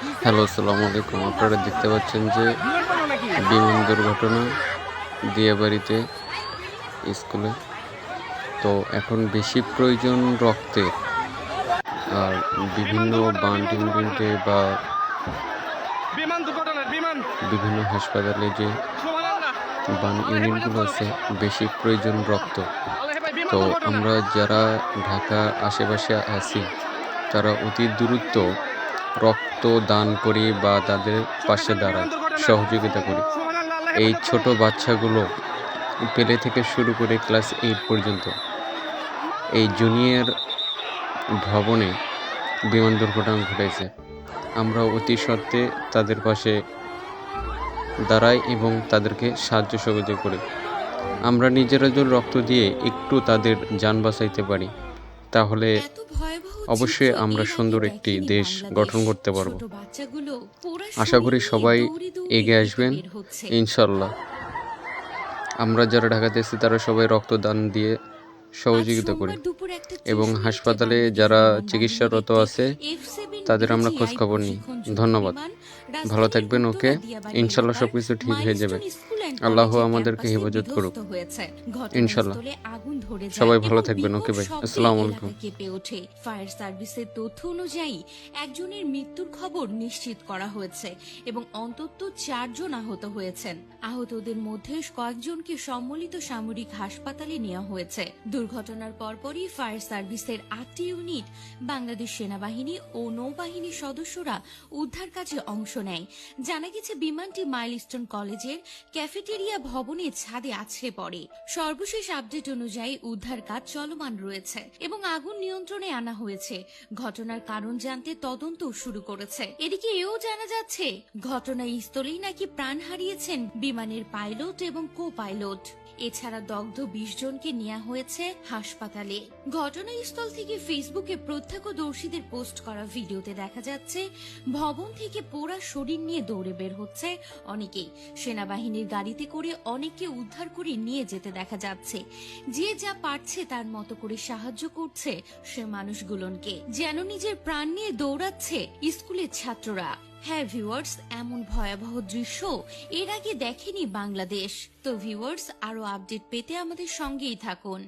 Hello আসসালামু আলাইকুম। আপনারা দেখতে পাচ্ছেন যে বিমান দুর্ঘটনা দিয়াবাড়িতে স্কুলে। তো এখন বেশি প্রয়োজন রক্তের আর বিভিন্ন বান টিমটিতে বা বিভিন্ন হাসপাতালে যে বান ইউনিটগুলো আছে বেশি প্রয়োজন রক্ত। তো আমরা যারা ঢাকা আশেপাশে আছি তারা অতি দ্রুত রক্ত দান করি বা তাদের পাশে দাঁড়াই, সহযোগিতা করি। এই ছোট বাচ্চাগুলো পেলে থেকে শুরু করে ক্লাস এইট পর্যন্ত এই জুনিয়র ভবনে বিমান দুর্ঘটনা ঘটেছে। আমরা অতি সত্ত্বে তাদের পাশে দাঁড়াই এবং তাদেরকে সাহায্য সহযোগিতা করি। আমরা নিজেরা যদি রক্ত দিয়ে একটু তাদের যান বাঁচাইতে পারি, তাহলে অবশ্যই আমরা সুন্দর একটি দেশ গঠন করতে পারব। আশা করি সবাই এগিয়ে আসবেন ইনশাল্লাহ আমরা যারা ঢাকাতে এসেছি তারা সবাই রক্তদান দিয়ে সহযোগিতা করি এবং হাসপাতালে যারা চিকিৎসারত আছে তাদের আমরা খোঁজখবর নিই। ধন্যবাদ। ভালো থাকবেন, ওকে? ইনশাল্লাহ সবকিছু ঠিক হয়ে যাবে। আল্লাহ আমাদেরকে হেফাজত করুক। ইনশাল্লাহ। সবাই ভালো থাকবেন, ওকে ভাই আসসালামু আলাইকুম। কেঁপে ওঠে ফায়ার সার্ভিসের তথ্য অনুযায়ী একজনের মৃত্যুর খবর নিশ্চিত করা হয়েছে। এবং অন্তত চারজন আহত হয়েছেন আহতদের মধ্যে কয়েকজনকে সম্মিলিত সামরিক হাসপাতালে নেওয়া হয়েছে। দুর্ঘটনার পরপরই ফায়ার সার্ভিসের আটটি ইউনিট বাংলাদেশ সেনাবাহিনী ও নৌবাহিনীর সদস্যরা উদ্ধার কাজে অংশ নেয়। জানা গেছে, বিমানটি মাইলস্টোন কলেজের ক্যাফেটেরিয়া ভবনে ছাদে আছড়ে পড়ে। সর্বশেষ আপডেট অনুযায়ী উদ্ধার কাজ চলমান রয়েছে এবং আগুন নিয়ন্ত্রণে আনা হয়েছে। ঘটনার কারণ জানতে তদন্ত শুরু করেছে। এদিকে এও জানা যাচ্ছে ঘটনাস্থলেই নাকি প্রাণ হারিয়েছেন বিমানের পাইলট এবং কো পাইলট এছাড়া দগ্ধ বিশ জনকে নেওয়া হয়েছে হাসপাতালে। ঘটনাস্থল থেকে ফেসবুকে প্রত্যক্ষদর্শীদের পোস্ট করা ভিডিওতে দেখা যাচ্ছে, ভবন থেকে পোড়া শরীর নিয়ে দৌড়ে বের হচ্ছে অনেকেই। সেনাবাহিনীর গাড়িতে করে অনেককে উদ্ধার করে নিয়ে যেতে দেখা যাচ্ছে। যে যা পারছে তার মতো করে সাহায্য করছে সে মানুষগুলোকে। যেন নিজের প্রাণ নিয়ে দৌড়াচ্ছে স্কুলের ছাত্ররা। হ্যাঁ ভিউয়ার্স, এমন ভয়াবহ দৃশ্য এর আগে দেখেনি বাংলাদেশ। তো ভিউয়ার্স আরও আপডেট পেতে আমাদের সঙ্গেই থাকুন।